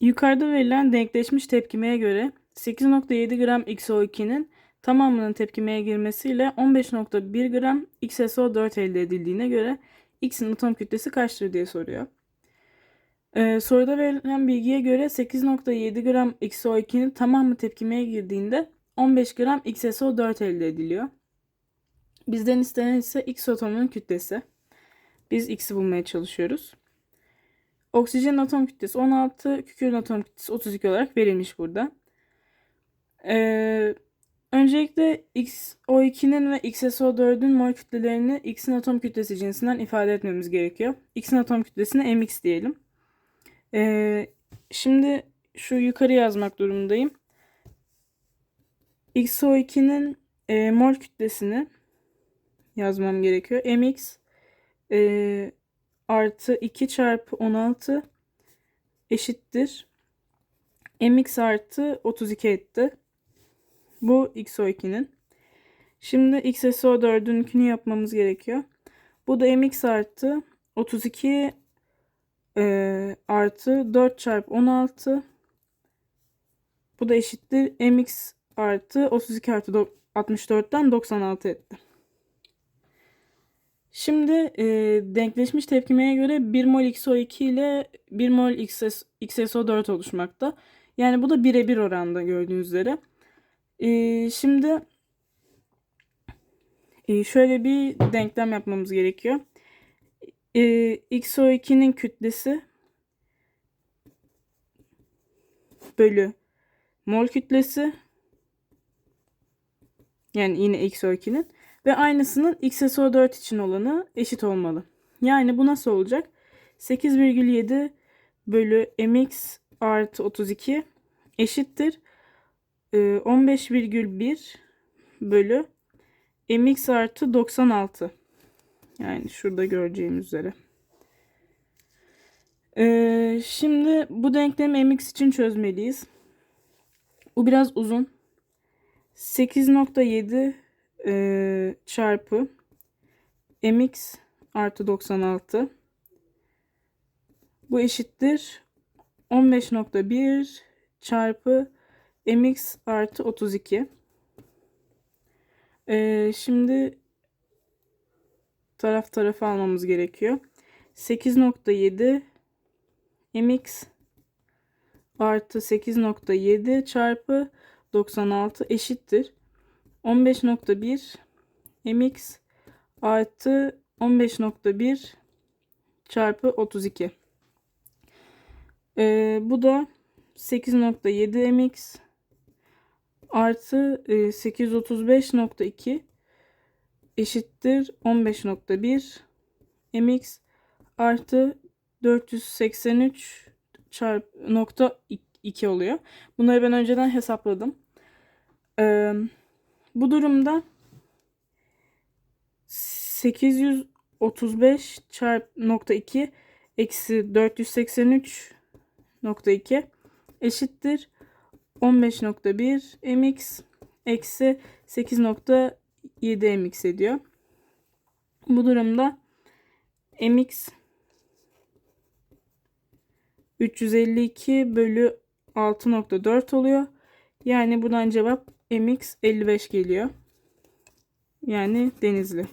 Yukarıda verilen denkleşmiş tepkimeye göre 8.7 gram XO2'nin tamamının tepkimeye girmesiyle 15.1 gram XSO4 elde edildiğine göre X'in atom kütlesi kaçtır diye soruyor. Ee, soruda verilen bilgiye göre 8.7 gram XO2'nin tamamı tepkimeye girdiğinde 15 gram XSO4 elde ediliyor. Bizden istenen ise X atomunun kütlesi. Biz X'i bulmaya çalışıyoruz. Oksijenin atom kütlesi 16, kükürdün atom kütlesi 32 olarak verilmiş burada. Ee, öncelikle XO2'nin ve XSO4'ün mol kütlelerini X'in atom kütlesi cinsinden ifade etmemiz gerekiyor. X'in atom kütlesine mx diyelim. Ee, şimdi şu yukarı yazmak durumundayım. XO2'nin e, mol kütlesini yazmam gerekiyor. mx e, artı 2 çarpı 16 eşittir. mx artı 32 etti. Bu XO2'nin. Şimdi XSO4'ünkünü yapmamız gerekiyor. Bu da mx artı 32 e, artı 4 çarpı 16 bu da eşittir mx artı 32 artı 64'ten 96 etti. Şimdi e, denkleşmiş tepkimeye göre 1 mol XO2 ile 1 mol XS, XSO4 oluşmakta. Yani bu da birebir oranda gördüğünüz üzere. E, şimdi e, şöyle bir denklem yapmamız gerekiyor. E, XO2'nin kütlesi bölü mol kütlesi yani yine XO2'nin ve aynısının XSO4 için olanı eşit olmalı. Yani bu nasıl olacak? 8,7 bölü mx artı 32 eşittir. 15,1 bölü mx artı 96. Yani şurada göreceğimiz üzere. Ee, şimdi bu denklemi mx için çözmeliyiz. Bu biraz uzun. 8.7 e, çarpı mx artı 96 bu eşittir 15.1 çarpı mx artı 32 e, şimdi taraf tarafa almamız gerekiyor. 8.7 mx artı 8.7 çarpı 96 eşittir 15.1 mx artı 15.1 çarpı 32. Ee, bu da 8.7 mx artı e, 835.2 eşittir 15.1 mx artı 483 çarpı nokta 2 oluyor. Bunları ben önceden hesapladım. Ee, bu durumda 835 çarp nokta 2 eksi 483 nokta 2 eşittir 15.1 mx eksi 8.7 mx ediyor. Bu durumda mx 352 bölü 6.4 oluyor. Yani buradan cevap mx 55 geliyor. Yani Denizli.